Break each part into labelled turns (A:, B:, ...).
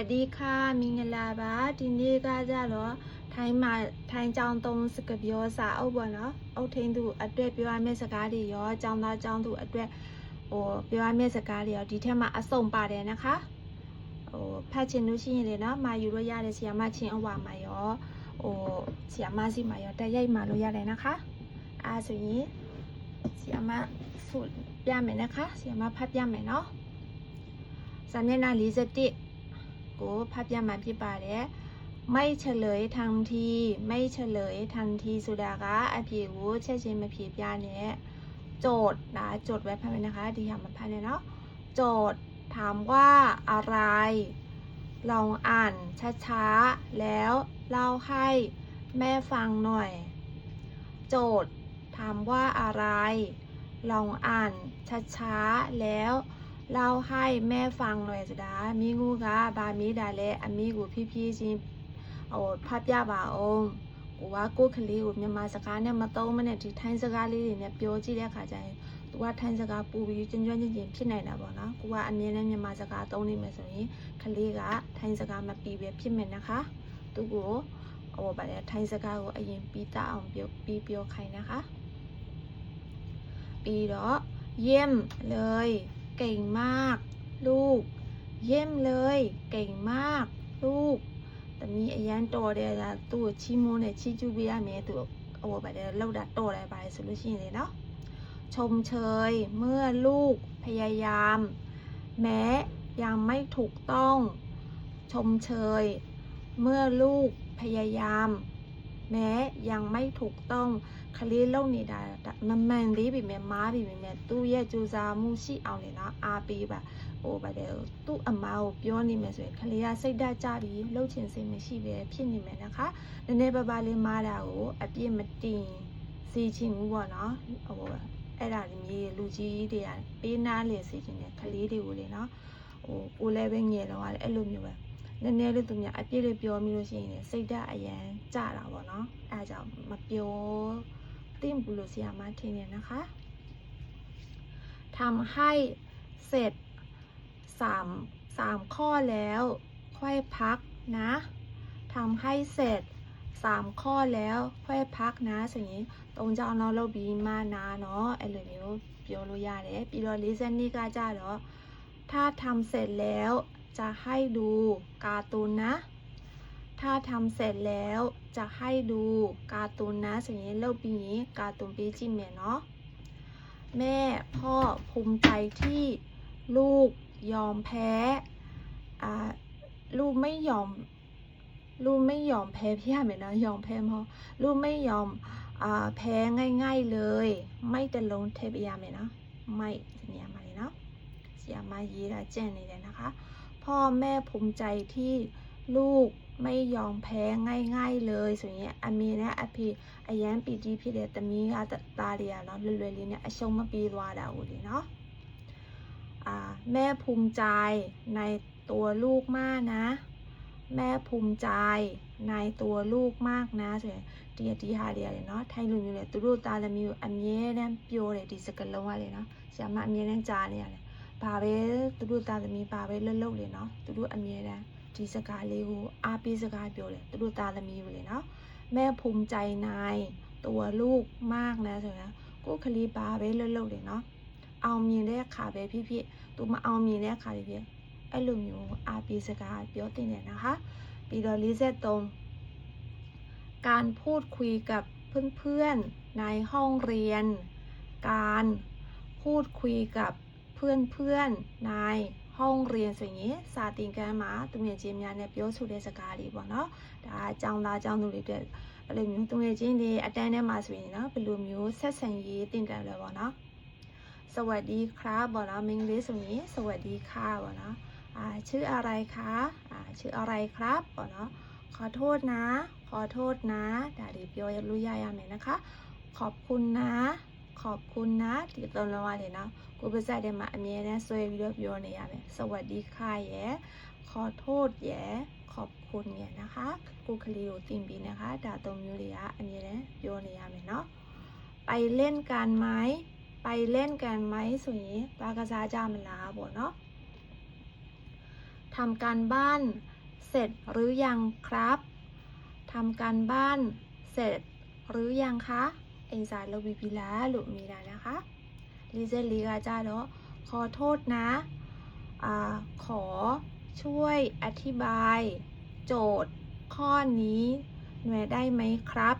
A: สวัสดีค่ะ มีิงลาบาทีนี้ก็จะรอทายมาทายจองตรงสกปโกสาวบ่เนาะโอเทนดูอัดด้วยเปียวไมสกาดียอจองตาจองดูอัดด้วยโอ้เปียวไมสกาดียอดีเทมาอส่งป่าเลยนะคะ โอ้พทย์เชนุชินเลยเนาะ มาอยู่ด้วยยาเลยเสียมาเชียงอวามายอโอ้เสียมาซิมายอแต่ย้ายมาลุยาเลยนะคะอ่าส่วนนี้เสียมาสุดยามเลยนะคะเสียมาพัดยามเลเนาะสามเณรนาลีเจติกพับยามาพิบาเลไม่เฉลยทันทีไม่เฉลยทันทีสุดากะอภิวุเชเชมาพีบยาเนี่ยโจทย์นะโจทย์ไว้พันนะคะ ดีห่มันพันเนาะโจทย์ถามว่าอะไร ลองอ่านช้าๆแล้วเล่าให้แม่ฟังหน่อย โจทย์ถามว่าอะไร ลองอ่านช้าๆแล้วเล่าให้แม่ฟังหน่อยจ้ามีงูกะบามีไดาเลยมีกูพี่พี่จีโอ้พับยาบ่าองกูว่ากูคลีกูเนี่มาสกาเนี่ยมาโตมาเนี่ยที่ทันสกาลีเนี่ยเปียวจีเนี่ยขาใจตัวทันสกาปูวิจันจวนยร่งๆพี่ไหนนะบอกนะกูว่าอันนี้เนี่ยมาสกาโตนี่มาส่วนนี้คลีกะทันสกามาปีเว็บพี่เหม็นนะคะ ตัวกูโอ้แบบเนี่ทันสกากูไอ้ยังปีตาอ่อเปียวปีเปียวใครนะคะ ปีเนาะเยี่ยมเลยก่งมากลูกเยี่ยมเลยเก่งมากลูก แต่มีอายันโตเดียวตัวชิโมเนชิจูบิยาเมตัวโอาไปเดี๋ยวเราดัดโต่อได้ไปสุดชิ้นเลยเนาะชมเชยเมื่อลูกพยายาม แม้ยังไม่ถูกต้องชมเชยเมื่อลูกพยายามမဲយ៉ាងไม่ถูกต้องကလေးလုံနေတာမမှန်သေးပေမဲ့မားပြီပေမဲ့သူ့ရဲ့စူးစမ်းမှုရှိအောင်လေနော်အားပေးပါဟိုဗါတယ်သူ့အမားကိုပြောနေမယ်ဆိုရင်ကလေးကစိတ်ဓာတ်ကြပြီးလှုပ်ချင်စိတ်မရှိပဲဖြစ်နေမယ်นะคะနည်းနည်းပါးပါးလေးမားတာကိုအပြစ်မတင်စေချင်ဘူးပေါ့နော်ဟိုအဲ့ဒါလေးမြေလူကြီးတွေကပေးနာလေစေချင်တယ်ကလေးတွေကိုလေနော်ဟိုကိုလည်းပဲငယ်တော့အဲ့လိုမျိုးပဲเนเน่เลยตงนี้ไอพี่เรียบมีรู้สิเนี่ยสิดอราอย่างจ้าเราบ่เนาะอาจจะมาเปียวติมบุลุสยามาเทเนี่ยนะคะทำให้เสร็จสามสามข้อแล้วค่อยพักนะทำให้เสร็จสามข้อแล้วค่อยพักนะสิตรงจะเอาเนาะเราบีมานาเนาะไอ้เรื่องนี้เปียวรู้ยาเลยปีรอลิเซนนี่ก็จ้าเนาะถ้าทำเสร็จแล้วจะให้ดูการ์ตูนนะ ถ้าทำเสร็จแล้วจะให้ดูการ์ตูนนะสิ่งนี้เล่าปีนี้การ์ตูนปีจินเมียเนาะ แม่ พ่อภูมิใจที่ลูกยอมแพ้ลูกไม่ยอม ลูกไม่ยอมแพ้พี่อเหมนะยอมแพ้พ่อลูกไม่ยอมแพ้ง่าย ๆเลย ไม่ตะลงเทปยาเหมืนนะไม่เสียมาเลยเนาะเสียมายีราเจนนี่เลยนะคะพ่อแม่ภูมิใจที่ลูกไม่ยอมแพ้ง่ายๆเลยส่วนนี้อันมีนะอภิอายันปีดีพีเดียแต่มีอาตตาเดียเนาะรอยๆเนี่ยชงมาปีวาดาวเลยเนาะะแม่ภูมิใจในตัวลูกมากนะ แม่ภูมิใจในตัวลูกมากนะส่วนดีดีฮาเดียเลยเนาะไทยลุงอยู่เลยตุลูตาลมีอันเนี่ยเปียวเลยดีสกันลงมาเลยเนาะสามารถอเมียนจานเนี่ยဘာပဲသူတို့သားသမီးဘာပဲလှုပ်လှုပ်လေနော်သူတို့အမြဲတမ်းဒီစကားလေးကိုအားပေးစကားပြောတယ်သူတို့သားသမီးကိုလေနော်แม่ภูมิใจนายตัวลูกมากนะဆိုရင်ကိုခလီဘာပဲလှုပ်လှုပ်လေနော်အောင်မြင်တဲ့အခါပဲဖြစ်ဖြစ်သူမအောင်မြင်တဲ့အခါပဲဖြစ်အဲ့လိုမျိုးအားပေးစကားပြောတင်တယ်นะคะပြီးတော့43การพูดคุยกับเพื่อนๆในห้องเรียน การพูดคุยกับพื่อนเพื่อนนายห้องเรียนส่วนนี้ ซาติงกัมา ตุ้งเงินจียมเนี่ยเปโยวสุดเลสกาลีบ่เนาะถ้าจังตาจังดูเลยเด้อเลยมีตุ้งเอินจีมเนี่อาจารย์เนี่ยมาส่วนนี้เนาะเป็นรูมิวเซสังยีติงกันเลยบ่เนาะ สวัสดีครับบ่เนาะมิงลิสส่วนนี้ สวัสดีค่ะบ่เนาะชื่ออะไรคะชื่ออะไรครับบ่เนาะ ขอโทษนะ ขอโทษนะดาดิเปียวรู้ยายาเมนะคะ ขอบคุณนะขอบคุณนะ ติ่ตาอดมาเลยนะ กูไปใส่เด้มาเมียนะสวยวิดีโอเนี่ยแม่สวัสดีค่ะแย่ขอโทษแย่ขอบคุณเนี่ยนะคะ กูคลิโอติมบีนะคะดาวตงยูเลียอันนี้นะโยเนียแม่เนาะไปเล่นกันไหมไปเล่นกันไหมสุยปากระซาจามันลาบเนาะทำการบ้านเสร็จหรือยังครับ ทำการบ้านเสร็จหรือยังคะเอမ်စာလုပ်าบีးပลီလားလိုลမะးတာนะคะ44ကကြเนาะขอโทษนะอขอช่วยอธิบาย โจทย์ข้อนี้หน่วยได้ไหมครับ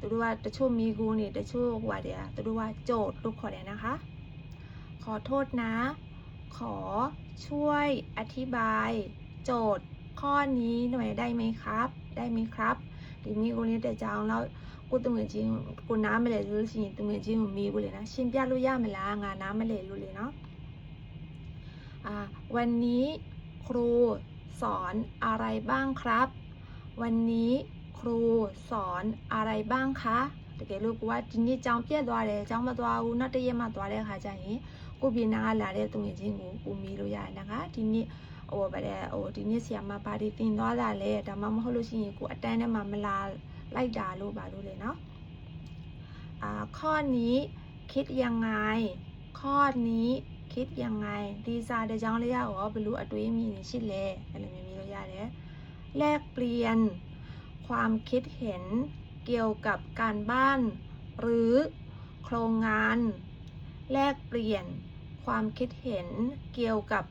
A: ตัวว่าตะช่วยมีกูนี่ตะช่ว่าเดียตัวว่าโจทย์ลูกขอเดียนะคะ ขอโทษนะ ขอช่วยอธิบาย โจทย์ข้อนี้หน่วยได้ไหมครับ ได้ไหมครับดิมีกูนี่แต่จะเอาแล้วกูตัวเงินจริงกูน้ำไม่ไหลรู้สิตัวเงินจรีนมีกูเลยนะชิมยลาลูกยาไม่ละงานน้ำไม่ไหลรู้เลยเนาะอ่าวันนี้ครูสอนอะไรบ้างครับ วันนี้ครูสอนอะไรบ้างคะแต่แกรู้กูว่าจีนี่จังเปียตัวเลยจังมาตัวอุน่าจะเยี่ยมมาตัวเลยค่ะจาหญิงกูบินอาลาเรตัวเงินจริงกูมีรู้ยานะคะทีนี้โอ้ไปเลยโอ้ทีนี้เสียมาปาริตินน้อยละไรแต่มาไม่รู้สิ่งกูอัดแน่มาไม่ลาไล่ด่าာูို့ပါလိเนาะข้อนี้คิดยังไง ข้อนี้คิดยังไง ดีซาเดจังเลင်းะေးရေรဘလို့အတွေးမิင်နေရှိလဲအဲ့လိုยากုးမแลกเปลี่ยนความคิดเห็นเกี่ยวกับการบ้านหรือโครงงาน แลกเปลี่ยน ความคิดเห็น เกี่ยวกับ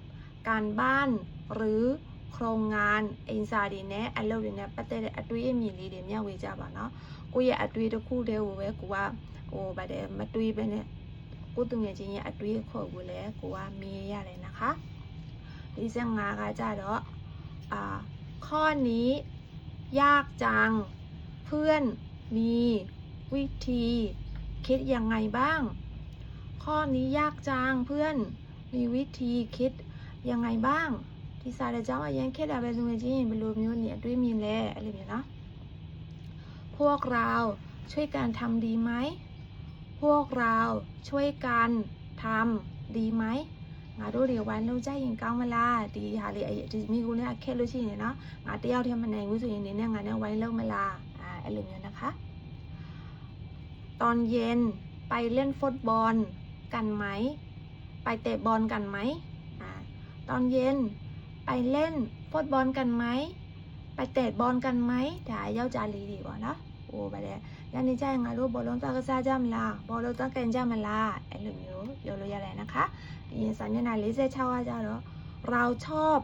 A: การบ้านหรือโครงงานอินซาดีเนี่ยอารมณ์เนี่ยปัตเตอร์อัตวีมีลีเดียมีวิจารบ้เนาะกูอยากอัตวีตะคู่เดียวเว้ยกูว่าโอ้บัดเดมัตวีเป็นเนี่ยกูตุ้งเงี้ยจริงๆอัตวีขอกูเลยกูว่ามีอะไรนะคะดิฉันงาน่ะจ้าเนาะอ่าข้อนี้ยากจังเพื่อนมีวิธีคิดยังไงบ้าง ข้อนี้ยากจังเพื่อนมีวิธีคิดยังไงบ้างဒီစားတဲ့เจ้าအရင်ခက်တာပဲသူငယ်ချင်းရင်ဘယ်လိုမျိုးနေအတွေးမြင်လဲအဲ့လိုမျိုးနော်พวกเราช่วยกันทำดีไหม พวกเราช่วยกันทำดีไหมငါတို့တွေဝိုင်းလုံးကြရင်ကောင်းမလားဒီဟာလေးအဲ့ဒီမိကူလေးကခက်လို့ရှိရင်နော်ငါတယောက်တည်းမနိုင်ဘူးဆိုရင်နေနဲ့ငါနဲ့ဝိုင်းလုံးမလားအဲ့လိုမျိုးนะคะ ตอนเย็นไปเล่นฟุตบอลกันไหม ไปเตะบอลกันไหมตอนเย็นไปเล่นฟุตบอลกันไหม ไปเตะบอลกันไหมถ้าเย้าจารีดีกว่านะโอ้ไปเลยยันนี้จะยังไงรู้บอลลงตากระซ่าจ้ามลาบอลลงตาเกนจ้ามลาไอ้หุงมยูโยโรยาแลนะคะยินสัญญาณลิเซชาวาจ้าเนาะเราชอบ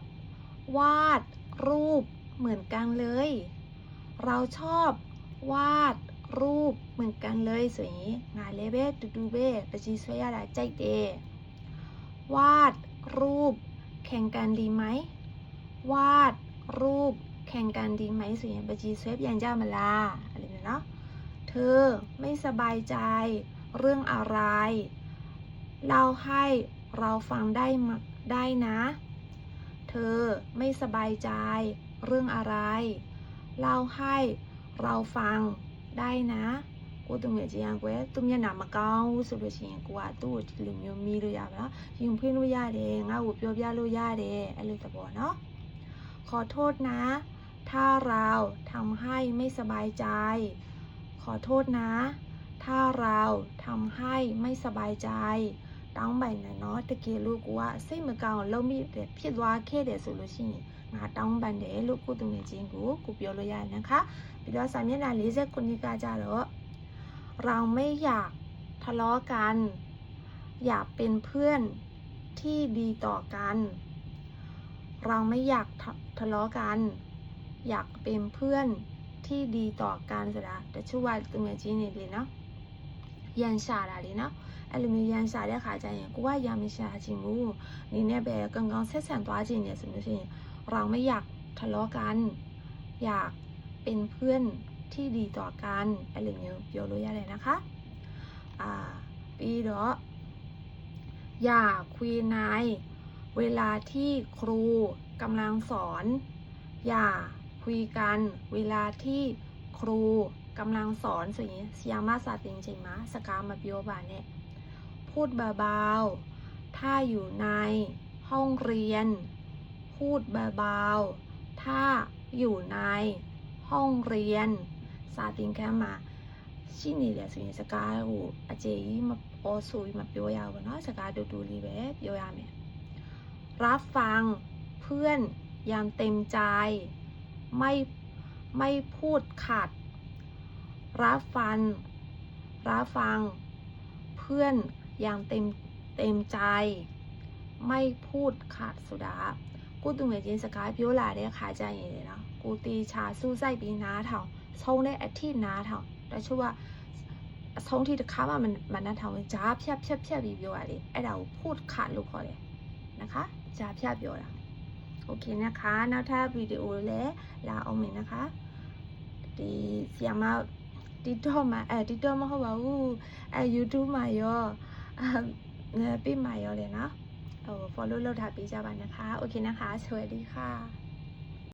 A: วาดรูปเหมือนกันเลย เราชอบวาดรูปเหมือนกันเลยสวยงานเลเบตดูเบตปจีสวยอะไรใจเดวาดรูปแข่งกันดีไหม วาดรูปแข่งกันดีไหมสุยบจีเซฟยันเจ้ามาลาอะไรเนาะเธอไม่สบายใจเรื่องอะไรเล่าให้เราฟังได้ได้นะ เธอไม่สบายใจเรื่องอะไรเล่าให้เราฟังได้นะกูต้องเหนื่อยกว่าตุ้มยันหนำมาเก่าสุดเลยชิ่งกูอ่าตัวลืมยมีเลยอะไะยิ่งพ่อนู้ยาเดยงาอุปยบยาลุูยากเลยอะไรจะบอกเนาะ ขอโทษนะ ถ้าเราทำให้ไม่สบายใจ ขอโทษนะ ถ้าเราทำให้ไม่สบายใจ ต้องไปเนาะตะเกียรู้กูว่าเส้นมืะก้าวเราไม่เด็้พิจารณาแค่เดสุดเลยชิ่งาต้องไปเดลูกกูต้องเหนื่อยจริงกูกูเปลียนรู้ยากนะคะไปดูสามีนาลิจ่าคณนีกาจะรูเราไม่อยากทะเลาะกัน อยากเป็นเพื่อนที่ดีต่อ กัน เราไม่อยากทะเลาะกัน อยากเป็นเพื่อนที่ดีต่อกันสระแต่ชั่ววันตัวเม่อจีนี่เลยเนาะยันชาดာလေเนาะအဲ့လมียันชาရด်ရှာတဲ့ခါကျရင်က่ုကရမရှာချင်ဘူးနင်းနဲ့ပဲကောင်းงေัင်းตแสนตัวจริงเนี่ยสมมติเราไม่อยากทะเลาะกัน อยากเป็นเพื่อนที่ดีต่อกันอะไรเงี้ยပြေวလยု့ရเลยนะคะ อ่า ปีเด้ออย่าคุยนายเวลาที่ครูกำลังสอน อย่าคุยกัน เวลาที่ครูกำลังสอนสิ่งนสียมาสัตจริงๆมะสกามาปิโอบาเนี่ย พูดเบาๆ ถ้าอยู่ในห้องเรียน พูดเบาๆ ถ้าอยู่ในห้องเรียนซาติงแค่มาชินี่เลยส่นใหญสกายหูอาเจี๊ยมาโอสูมาเปียวยาวเนาะสกายดูดูรีเว็บเปียวยาวเนรับฟังเพื่อนอย่างเต็มใจ ไม่ไม่พูดขัด รับฟังรับฟัง เพื่อนอย่างเต็มเต็มใจ ไม่พูดขัดสุดา กูตุ้งเหยียดสกายเปียวลาได้ขาใจเลยนาะ กูตีชาสู้ใจปีน้าเถอะซงได้อที่นาทองแต่ชัวซงที่จะข้ามันมันนั่นทองจ้าพี่พี่พี่บีบอยู่อะไรไอเราพูดขาดลูกคอเลยนะคะจ้าพี่บีบอยู่โอเคนะคะนล้วถ้าวิดีโอแล้วลาออกมานะคะดีเสียมาดีทอมาเออดีทอมาเขาบอกอู้เออยูทูบมาเยอะเออปีใหม่เยอะเลยเนาะโอ้ฟอลโล่เราถ้าปีจะไปนะคะ โอเคนะคะสวัสดีค่ะ